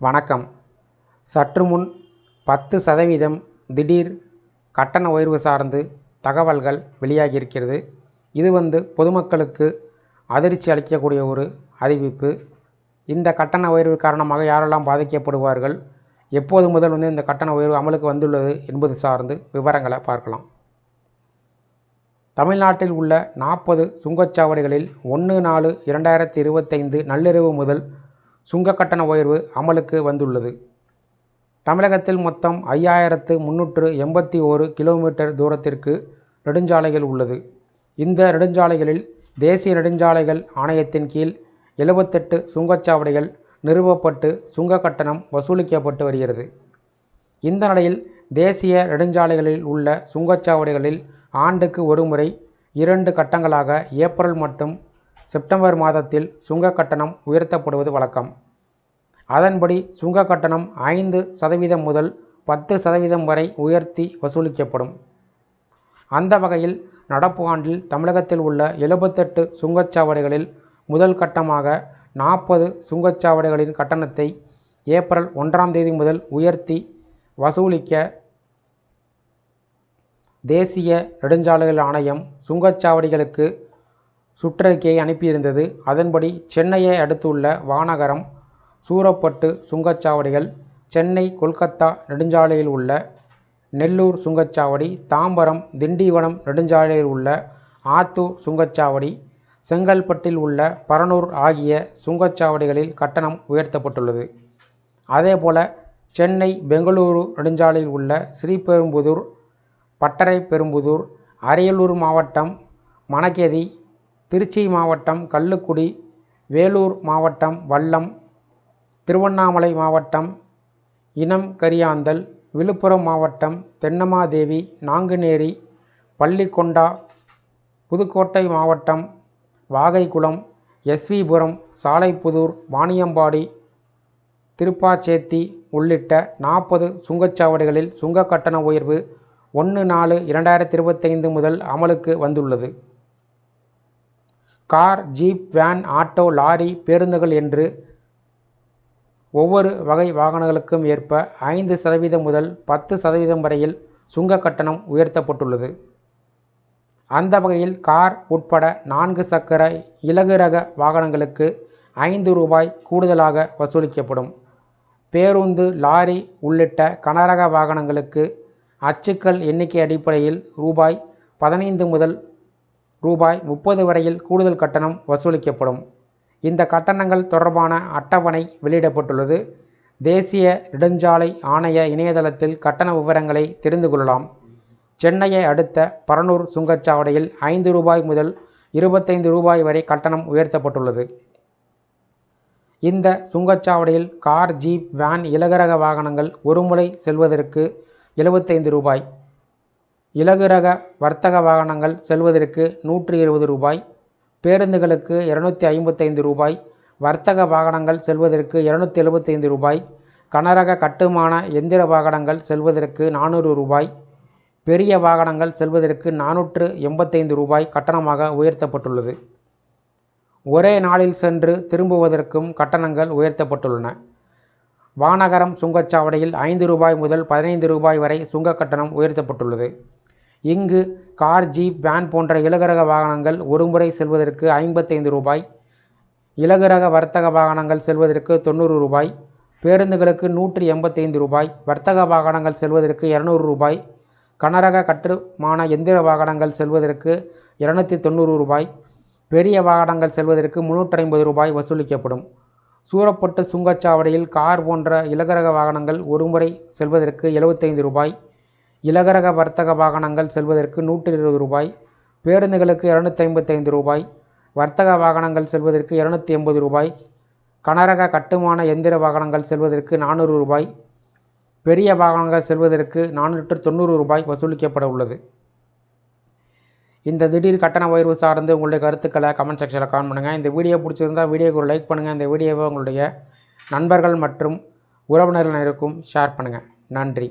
வணக்கம். சற்று முன் பத்து சதவீதம் திடீர் கட்டண உயர்வு சார்ந்து தகவல்கள் வெளியாகியிருக்கிறது. இது வந்து பொதுமக்களுக்கு அதிர்ச்சி அளிக்கக்கூடிய ஒரு அறிவிப்பு. இந்த கட்டண உயர்வு காரணமாக யாரெல்லாம் பாதிக்கப்படுவார்கள்? எப்போது முதல் வந்து இந்த கட்டண உயர்வு அமலுக்கு வந்துள்ளது என்பது சார்ந்து விவரங்களை பார்க்கலாம். தமிழ்நாட்டில் உள்ள நாற்பது சுங்கச்சாவடிகளில் ஒன்று நாலு இரண்டாயிரத்தி இருபத்தைந்து நள்ளிரவு முதல் சுங்க கட்டண உயர்வு அமலுக்கு வந்துள்ளது. தமிழகத்தில் மொத்தம் ஐயாயிரத்து முந்நூற்று எண்பத்தி ஓரு கிலோமீட்டர் தூரத்திற்கு நெடுஞ்சாலைகள் உள்ளது. இந்த நெடுஞ்சாலைகளில் தேசிய நெடுஞ்சாலைகள் ஆணையத்தின் கீழ் எழுபத்தெட்டு சுங்கச்சாவடிகள் நிறுவப்பட்டு சுங்க கட்டணம் வசூலிக்கப்பட்டு வருகிறது. இந்த நிலையில் தேசிய நெடுஞ்சாலைகளில் உள்ள சுங்கச்சாவடிகளில் ஆண்டுக்கு ஒருமுறை இரண்டு கட்டங்களாக ஏப்ரல் மற்றும் செப்டம்பர் மாதத்தில் சுங்க கட்டணம் உயர்த்தப்படுவது வழக்கம். அதன்படி சுங்க கட்டணம் ஐந்து சதவீதம் முதல் பத்து சதவீதம் வரை உயர்த்தி வசூலிக்கப்படும். அந்த வகையில் நடப்பு ஆண்டில் தமிழகத்தில் உள்ள எழுபத்தெட்டு சுங்கச்சாவடிகளில் முதல் கட்டமாக நாற்பது சுங்கச்சாவடிகளின் கட்டணத்தை ஏப்ரல் ஒன்றாம் தேதி முதல் உயர்த்தி வசூலிக்க தேசிய நெடுஞ்சாலைகள் ஆணையம் சுங்கச்சாவடிகளுக்கு சுற்றறிக்கையை அனுப்பியிருந்தது. அதன்படி சென்னையை அடுத்துள்ள வானகரம் சூரப்பட்டு சுங்கச்சாவடிகள் சென்னை கொல்கத்தா நெடுஞ்சாலையில் உள்ள நெல்லூர் சுங்கச்சாவடி தாம்பரம் திண்டிவனம் நெடுஞ்சாலையில் உள்ள ஆத்தூர் சுங்கச்சாவடி செங்கல்பட்டில் உள்ள பரனூர் ஆகிய சுங்கச்சாவடிகளில் கட்டணம் உயர்த்தப்பட்டுள்ளது. அதேபோல சென்னை பெங்களூரு நெடுஞ்சாலையில் உள்ள ஸ்ரீபெரும்புதூர் பட்டறை பெரும்புதூர் அரியலூர் மாவட்டம் மணக்கேதி திருச்சி மாவட்டம் கள்ளுக்குடி வேலூர் மாவட்டம் வல்லம் திருவண்ணாமலை மாவட்டம் இனம் கரியாந்தல் விழுப்புரம் மாவட்டம் தென்னமாதேவி நாங்குநேரி பள்ளிக்கொண்டா புதுக்கோட்டை மாவட்டம் வாகைக்குளம் எஸ்விபுரம் சாலைப்புதூர் வாணியம்பாடி திருப்பாச்சேத்தி உள்ளிட்ட நாற்பது சுங்கச்சாவடிகளில் சுங்க கட்டண உயர்வு ஒன்று நாலு இரண்டாயிரத்தி இருபத்தைந்து முதல் அமலுக்கு வந்துள்ளது. Car jeep van auto lorry பேருந்துகள் என்று ஒவ்வொரு வகை வாகனங்களுக்கும் ஏற்ப ஐந்து சதவீதம் முதல் பத்து சதவீதம் வரையில் சுங்க கட்டணம் உயர்த்தப்பட்டுள்ளது. அந்த வகையில் கார் உட்பட நான்கு சக்கர இலகு ரக வாகனங்களுக்கு ஐந்து ரூபாய் கூடுதலாக வசூலிக்கப்படும். பேருந்து லாரி உள்ளிட்ட கனரக வாகனங்களுக்கு அச்சுக்கள் எண்ணிக்கை அடிப்படையில் ரூபாய் பதினைந்து முதல் ரூபாய் முப்பது வரையில் கூடுதல் கட்டணம் வசூலிக்கப்படும். இந்த கட்டணங்கள் தொடர்பான அட்டவணை வெளியிடப்பட்டுள்ளது. தேசிய நெடுஞ்சாலை ஆணைய இணையதளத்தில் கட்டண விவரங்களை தெரிந்து கொள்ளலாம். சென்னையை அடுத்த பரனூர் சுங்கச்சாவடியில் ஐந்து ரூபாய் முதல் இருபத்தைந்து ரூபாய் வரை கட்டணம் உயர்த்தப்பட்டுள்ளது. இந்த சுங்கச்சாவடியில் கார் ஜீப் வேன் இலகரக வாகனங்கள் ஒருமுறை செல்வதற்கு எழுபத்தைந்து ரூபாய். இலகுரக வர்த்தக வாகனங்கள் செல்வதற்கு நூற்றி இருபது ரூபாய் பேருந்துகளுக்கு இரநூத்தி ஐம்பத்தைந்து ரூபாய் வர்த்தக வாகனங்கள் செல்வதற்கு இருநூற்றி எழுபத்தைந்து ரூபாய் கனரக கட்டுமான எந்திர வாகனங்கள் செல்வதற்கு நானூறு ரூபாய் பெரிய வாகனங்கள் செல்வதற்கு நானூற்று எண்பத்தைந்து ரூபாய் கட்டணமாக உயர்த்தப்பட்டுள்ளது. ஒரே நாளில் சென்று திரும்புவதற்கும் கட்டணங்கள் உயர்த்தப்பட்டுள்ளன. வானகரம் சுங்கச்சாவடியில் ஐந்து ரூபாய் முதல் பதினைந்து ரூபாய் வரை சுங்க கட்டணம் உயர்த்தப்பட்டுள்ளது. இங்கு கார் ஜீப் வேன் போன்ற இலகுரக வாகனங்கள் ஒருமுறை செல்வதற்கு ஐம்பத்தைந்து ரூபாய் இலகுரக வர்த்தக வாகனங்கள் செல்வதற்கு தொண்ணூறு ரூபாய் பேருந்துகளுக்கு நூற்றி எண்பத்தைந்து ரூபாய் வர்த்தக வாகனங்கள் செல்வதற்கு இரநூறு ரூபாய் கனரக கட்டுமான எந்திர வாகனங்கள் செல்வதற்கு இரநூத்தி தொண்ணூறு ரூபாய் பெரிய வாகனங்கள் செல்வதற்கு முன்னூற்றி ஐம்பது ரூபாய் வசூலிக்கப்படும். சூரப்பட்டு சுங்கச்சாவடியில் கார் போன்ற இலகுரக வாகனங்கள் ஒருமுறை செல்வதற்கு எழுபத்தைந்து ரூபாய் இலகுரக வர்த்தக வாகனங்கள் செல்வதற்கு நூற்றி இருபது ரூபாய் பேருந்துகளுக்கு இரநூத்தி ஐம்பத்தைந்து ரூபாய் வர்த்தக வாகனங்கள் செல்வதற்கு இரநூத்தி எண்பது ரூபாய் கனரக கட்டுமான எந்திர வாகனங்கள் செல்வதற்கு நானூறு ரூபாய் பெரிய வாகனங்கள் செல்வதற்கு நானூற்று தொண்ணூறு ரூபாய் வசூலிக்கப்பட உள்ளது. இந்த திடீர் கட்டண உயர்வு சார்ந்து உங்களுடைய கருத்துக்களை கமெண்ட் செக்ஷனில் கமெண்ட் பண்ணுங்கள் இந்த வீடியோ பிடிச்சிருந்தால் வீடியோக்கு ஒரு லைக் பண்ணுங்கள் இந்த வீடியோவை உங்களுடைய நண்பர்கள் மற்றும் உறவினர்கள் இருக்கும் ஷேர் பண்ணுங்கள் நன்றி.